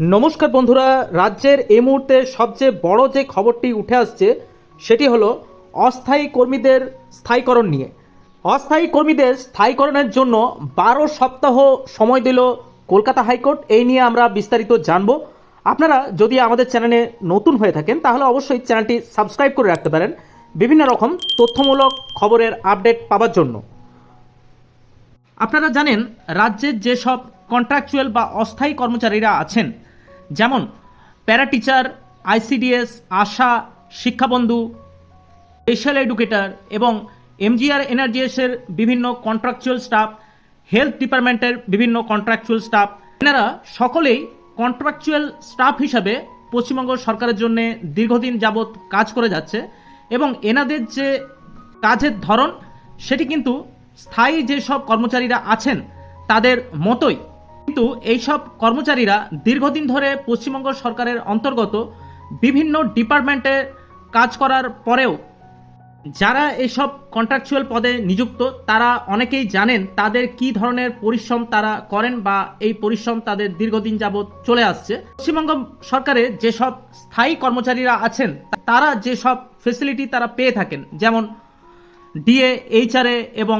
নমস্কার বন্ধুরা, রাজ্যের এই মুহূর্তে সবচেয়ে বড় যে খবরটি উঠে আসছে, সেটি হলো অস্থায়ী কর্মীদের স্থায়ীকরণ নিয়ে। অস্থায়ী কর্মীদের স্থায়ীকরণের জন্য বারো সপ্তাহ সময় দিল কলকাতা হাইকোর্ট। এই নিয়ে আমরা বিস্তারিত জানব। আপনারা যদি আমাদের চ্যানেলে নতুন হয়ে থাকেন, তাহলে অবশ্যই চ্যানেলটি সাবস্ক্রাইব করে রাখতে পারেন। বিভিন্ন রকম তথ্যমূলক খবরের আপডেট পাওয়ার জন্য। আপনারা জানেন, রাজ্যের যেসব কন্ট্রাকচুয়াল বা অস্থায়ী কর্মচারীরা আছেন যেমন প্যারা টিচার, আইসিডিএস, আশা, শিক্ষাবন্ধু, স্পেশাল এডুকেটর এবং এমজিআর এনার্জিএসের বিভিন্ন কন্ট্রাকচুয়াল স্টাফ হেলথ ডিপার্টমেন্টের বিভিন্ন কন্ট্রাকচুয়াল স্টাফ এনারা সকলেই কন্ট্রাকচুয়াল স্টাফ হিসাবে পশ্চিমবঙ্গ সরকারের জন্য দীর্ঘদিন যাবৎ কাজ করে যাচ্ছে এবং এনাদের যে কাজের ধরন, সেটি কিন্তু স্থায়ী যেসব কর্মচারীরা আছেন, তাদের মতোই কিন্তু এইসব কর্মচারীরা দীর্ঘদিন ধরে পশ্চিমবঙ্গ সরকারের অন্তর্গত বিভিন্ন ডিপার্টমেন্টে কাজ করার পরেও যারা এইসব কন্ট্রাকচুয়াল পদে নিযুক্ত, তারা অনেকেই জানেন তাদের কি ধরনের পরিশ্রম তারা করেন বা এই পরিশ্রম তাদের দীর্ঘদিন যাবৎ চলে আসছে। পশ্চিমবঙ্গ সরকারে যেসব স্থায়ী কর্মচারীরা আছেন, তারা যেসব ফেসিলিটি তারা পেয়ে থাকেন, যেমন ডিএ এইচআরএ এবং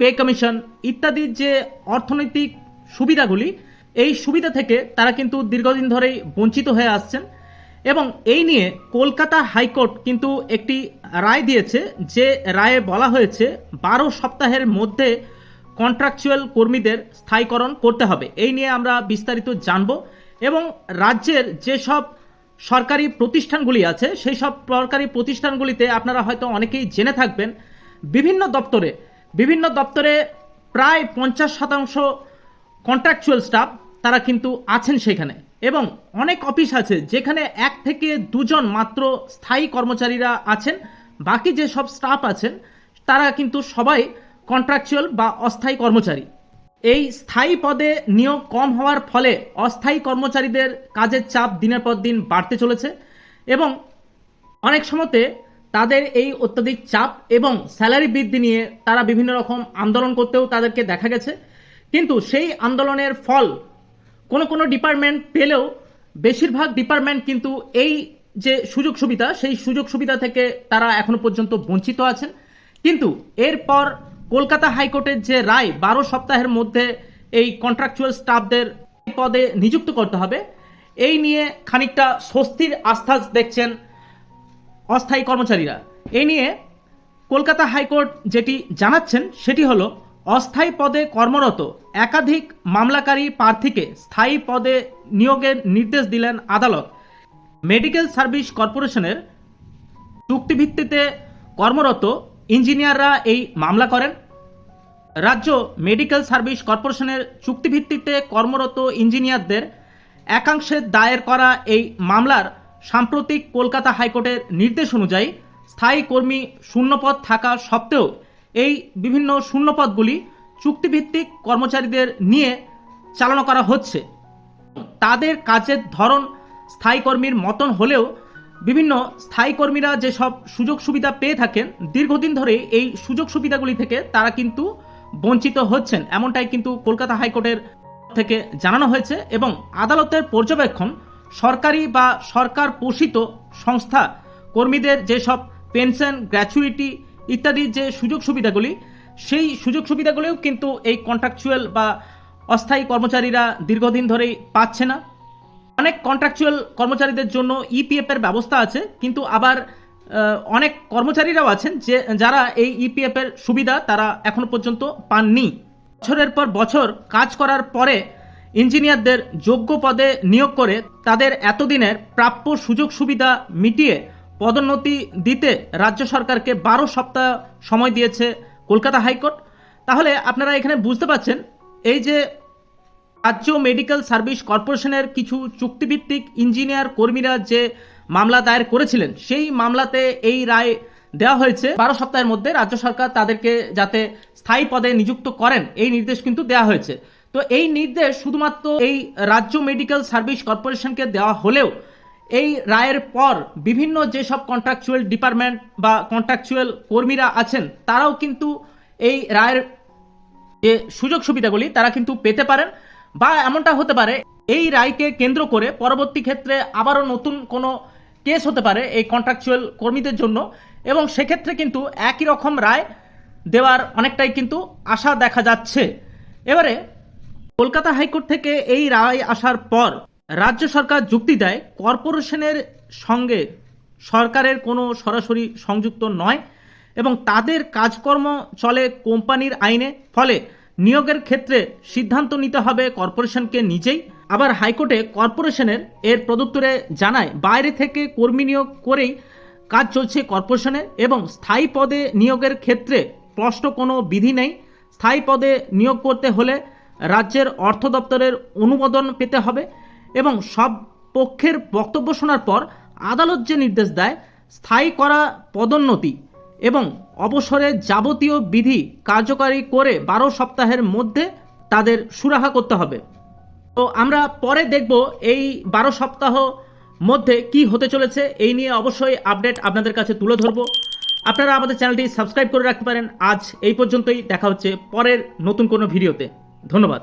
পে কমিশন ইত্যাদি যে অর্থনৈতিক সুবিধাগুলি, এই সুবিধা থেকে তারা কিন্তু দীর্ঘদিন ধরেই বঞ্চিত হয়ে আসছেন এবং এই নিয়ে কলকাতা হাইকোর্ট কিন্তু একটি রায় দিয়েছে যে রায়ে বলা হয়েছে বারো সপ্তাহের মধ্যে কন্ট্রাকচুয়াল কর্মীদের স্থায়ীকরণ করতে হবে। এই নিয়ে আমরা বিস্তারিত জানব এবং রাজ্যের যেসব সরকারি প্রতিষ্ঠানগুলি আছে, সেই সব সরকারি প্রতিষ্ঠানগুলিতে আপনারা হয়তো অনেকেই জেনে থাকবেন, বিভিন্ন দপ্তরে বিভিন্ন দপ্তরে প্রায় পঞ্চাশ শতাংশ কন্ট্রাকচুয়াল স্টাফ তারা কিন্তু আছেন সেখানে। এবং অনেক অফিস আছে যেখানে এক থেকে দুজন মাত্র স্থায়ী কর্মচারীরা আছেন। বাকি যে সব স্টাফ আছেন, তারা কিন্তু সবাই কন্ট্রাকচুয়াল বা অস্থায়ী কর্মচারী। এই স্থায়ী পদে নিয়োগ কম হওয়ার ফলে অস্থায়ী কর্মচারীদের কাজের চাপ দিনের পর দিন বাড়তে চলেছে এবং অনেক সময়তে তাদের এই অত্যাধিক চাপ এবং স্যালারি বৃদ্ধি নিয়ে তারা বিভিন্ন রকম আন্দোলন করতেও তাদেরকে দেখা গেছে। কিন্তু সেই আন্দোলনের ফল কোনো কোনো ডিপার্টমেন্ট পেলেও বেশিরভাগ ডিপার্টমেন্ট কিন্তু এই যে সুযোগ সুবিধা, সেই সুযোগ সুবিধা থেকে তারা এখনও পর্যন্ত বঞ্চিত আছেন। কিন্তু এরপর কলকাতা হাইকোর্টের যে রায়, বারো সপ্তাহের মধ্যে এই কন্ট্রাকচুয়াল স্টাফদের পদে নিযুক্ত করতে হবে। এই নিয়ে খানিকটা স্বস্তির আস্থাস দেখছেন অস্থায়ী কর্মচারীরা। এই নিয়ে কলকাতা হাইকোর্ট যেটি জানাচ্ছেন, সেটি হলো অস্থায়ী পদে কর্মরত একাধিক মামলাকারী প্রার্থীকে স্থায়ী পদে নিয়োগের নির্দেশ দিলেন আদালত। মেডিকেল সার্ভিস কর্পোরেশনের চুক্তিভিত্তিতে কর্মরত ইঞ্জিনিয়াররা এই মামলা করেন। রাজ্য মেডিকেল সার্ভিস কর্পোরেশনের চুক্তিভিত্তিতে কর্মরত ইঞ্জিনিয়ারদের একাংশের দায়ের করা এই মামলার সাম্প্রতিক কলকাতা হাইকোর্টের নির্দেশ অনুযায়ী স্থায়ী কর্মী শূন্যপদ থাকা সত্ত্বেও এই বিভিন্ন শূন্যপদগুলি চুক্তিভিত্তিক কর্মচারীদের নিয়ে চালনা করা হচ্ছে। তাদের কাজের ধরন স্থায়ী কর্মীর মতন হলেও বিভিন্ন স্থায়ী কর্মীরা যেসব সুযোগ সুবিধা পেয়ে থাকেন, দীর্ঘদিন ধরে এই সুযোগ সুবিধাগুলি থেকে তারা কিন্তু বঞ্চিত হচ্ছেন। এমনটাই কিন্তু কলকাতা হাইকোর্টের থেকে জানানো হয়েছে এবং আদালতের পর্যবেক্ষণ সরকারি বা সরকার পোষিত সংস্থা কর্মীদের যেসব পেনশন, গ্র্যাচুইটি ইত্যাদি যে সুযোগ সুবিধাগুলি, সেই সুযোগ সুবিধাগুলিও কিন্তু এই কন্ট্রাকচুয়াল বা অস্থায়ী কর্মচারীরা দীর্ঘদিন ধরেই পাচ্ছে না। অনেক কন্ট্রাকচুয়াল কর্মচারীদের জন্য ইপিএফ এর ব্যবস্থা আছে, কিন্তু আবার অনেক কর্মচারীরাও আছেন যে, যারা এই ইপিএফ এর সুবিধা তারা এখনও পর্যন্ত পাননি। বছরের পর বছর কাজ করার পরে ইঞ্জিনিয়ারদের যোগ্য পদে নিয়োগ করে তাদের এতদিনের প্রাপ্য সুযোগ সুবিধা মিটিয়ে পদোন্নতি দিতে রাজ্য সরকারকে বারো সপ্তাহ সময় দিয়েছে কলকাতা হাইকোর্ট। তাহলে আপনারা এখানে বুঝতে পারছেন, এই যে রাজ্য মেডিকেল সার্ভিস কর্পোরেশনের কিছু চুক্তিভিত্তিক ইঞ্জিনিয়ার কর্মীরা যে মামলা দায়ের করেছিলেন, সেই মামলাতে এই রায় দেওয়া হয়েছে। বারো সপ্তাহের মধ্যে রাজ্য সরকার তাদেরকে যাতে স্থায়ী পদে নিযুক্ত করেন, এই নির্দেশ কিন্তু দেওয়া হয়েছে। তো এই নির্দেশ শুধুমাত্র এই রাজ্য মেডিকেল সার্ভিস কর্পোরেশনকে দেওয়া হলেও এই রায়ের পর বিভিন্ন যেসব কন্ট্রাকচুয়াল ডিপার্টমেন্ট বা কন্ট্রাকচুয়াল কর্মীরা আছেন, তারাও কিন্তু এই রায়ের যে সুযোগ সুবিধাগুলি, তারা কিন্তু পেতে পারেন বা এমনটা হতে পারে, এই রায়কে কেন্দ্র করে পরবর্তী ক্ষেত্রে আবারও নতুন কোনো কেস হতে পারে এই কন্ট্রাকচুয়াল কর্মীদের জন্য এবং সেক্ষেত্রে কিন্তু একই রকম রায় দেওয়ার অনেকটাই কিন্তু আশা দেখা যাচ্ছে। এবারে কলকাতা হাইকোর্ট থেকে এই রায় আসার পর রাজ্য সরকার যুক্তি দেয়, কর্পোরেশনের সঙ্গে সরকারের কোনো সরাসরি সংযুক্ত নয় এবং তাদের কাজকর্ম চলে কোম্পানির আইনে। ফলে নিয়োগের ক্ষেত্রে সিদ্ধান্ত নিতে হবে কর্পোরেশনকে নিজেই। আবার হাইকোর্টে কর্পোরেশনের এর প্রদুত্তরে জানায়, বাইরে থেকে কর্মী নিয়োগ করেই কাজ চলছে কর্পোরেশনে এবং স্থায়ী পদে নিয়োগের ক্ষেত্রে স্পষ্ট কোনো বিধি নেই। স্থায়ী পদে নিয়োগ করতে হলে রাজ্যের অর্থ দপ্তরের অনুমোদন পেতে হবে। এবং সব পক্ষের বক্তব্য শোনার পর আদালত যে নির্দেশ দেয়, স্থায়ী করা পদোন্নতি এবং অবসরে যাবতীয় বিধি কার্যকারী করে বারো সপ্তাহের মধ্যে তাদের সুরাহা করতে হবে। তো আমরা পরে দেখব এই বারো সপ্তাহ মধ্যে কি হতে চলেছে, এই নিয়ে অবশ্যই আপডেট আপনাদের কাছে তুলে ধরব। আপনারা আমাদের চ্যানেলটি সাবস্ক্রাইব করে রাখতে পারেন। আজ এই পর্যন্তই, দেখা হচ্ছে পরের নতুন কোনো ভিডিওতে। ধন্যবাদ।